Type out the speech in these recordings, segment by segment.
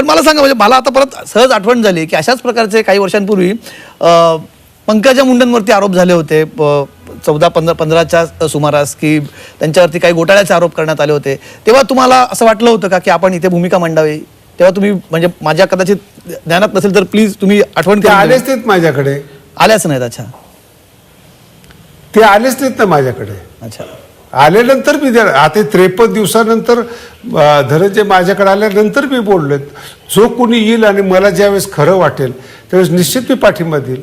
पण मला सांगा म्हणजे मला आता परत सहज आठवण झाली की अशाच प्रकारचे काही वर्षांपूर्वी पंकजा मुंडेंवरती आरोप झाले होते चौदा पंधरा पंधराच्या सुमारास की त्यांच्यावरती काही घोटाळ्याचे आरोप करण्यात आले होते. तेव्हा तुम्हाला असं वाटलं होतं का की आपण इथे भूमिका मांडावी? तेव्हा तुम्ही म्हणजे माझ्या कदाचित ज्ञानात नसेल तर प्लीज तुम्ही आठवण आलेच. नाहीत माझ्याकडे. आल्याच नाहीत अच्छा. ते आलेच नाहीत ना माझ्याकडे. अच्छा. आल्यानंतर मी आता त्रेपन्न दिवसानंतर धनंजय माझ्याकडे आल्यानंतर मी बोललोय. जो कोणी येईल आणि मला ज्यावेळेस खरं वाटेल त्यावेळेस निश्चित मी पाठिंबा देईल.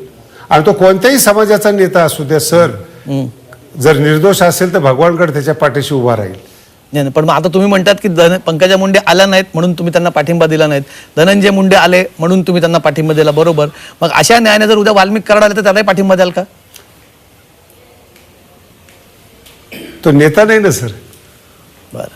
आणि तो कोणत्याही समाजाचा नेता असू द्या सर जर निर्दोष असेल तर भगवानकडे त्याच्या पाठीशी उभा राहील. नाही पण मग आता तुम्ही म्हणतात की धन पंकजा मुंडे आल्या नाहीत म्हणून तुम्ही त्यांना पाठिंबा दिला नाहीत. धनंजय मुंडे आले म्हणून तुम्ही त्यांना पाठिंबा दिला बरोबर. मग अशा न्यायाने जर उद्या वाल्मिक कराड आले तर त्यालाही पाठिंबा द्याल का? तो नेता नाही ना सर. बरं.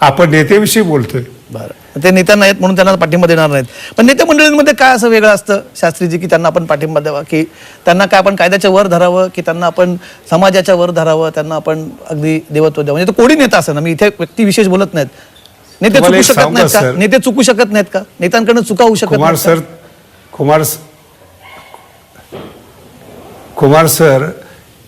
आपण नेत्याविषयी बोलतोय. बरं. ते नेत्या नाहीत म्हणून त्यांना पाठिंबा देणार नाहीत. पण नेते मंडळींमध्ये काय असं वेगळं असतं शास्त्रीजी की त्यांना आपण पाठिंबा द्यावा की त्यांना काय आपण कायद्याच्या वर धरावं की त्यांना आपण समाजाच्या वर धरावं त्यांना आपण अगदी देवत्व द्यावं? म्हणजे तो कोणी नेता असं ना मी इथे व्यक्ती विशेष बोलत नाहीत. नेते तुम्हाला चुकू एक शकत सांगू नाहीत का, का? सर? नेते चुकू शकत नाहीत का? नेत्यांकडनं चुका होऊ शकत कुमार नाहीत का? सर कुमार स- कुमार सर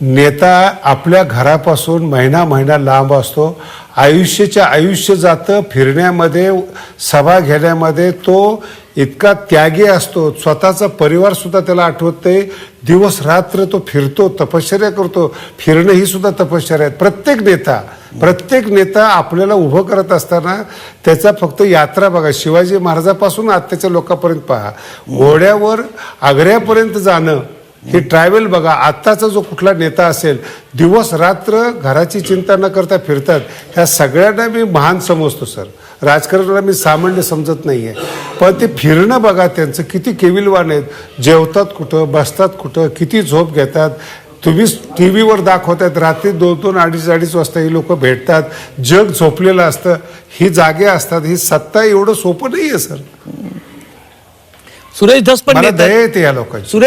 नेता आपल्या घरापासून महिना महिना लांब असतो. आयुष्याच्या आयुष्य जातं फिरण्यामध्ये सभा घेण्यामध्ये तो इतका त्यागी असतो. स्वतःचा परिवारसुद्धा त्याला आठवत नाही. दिवस रात्र तो फिरतो तपश्चर्या करतो. फिरणं ही सुद्धा तपश्चर्या आहे प्रत्येक नेता प्रत्येक नेता आपल्याला उभं करत असताना त्याचा फक्त यात्रा बघा. शिवाजी महाराजापासून आत्ताच्या लोकांपर्यंत पहा. घोड्यावर आग्र्यापर्यंत जाणं हे ट्रॅव्हल बघा आत्ताचा जो कुठला नेता असेल दिवस रात्र घराची चिंता न करता फिरतात. ह्या सगळ्यांना मी महान समजतो सर. राजकारणाला मी सामान्य समजत नाहीये. पण ते फिरणं बघा त्यांचं किती केविलवान आहेत. जेवतात कुठं बसतात कुठं किती झोप घेतात. तुम्ही टी व्हीवर दाखवतात रात्री दोन दोन अडीच अडीच वाजता ही लोक भेटतात. जग झोपलेलं असतं. ही जागे असतात. ही सत्ता एवढं सोपं नाहीये सर. सुरेश धस पण मला. दया येते या लोकांची. सुरेश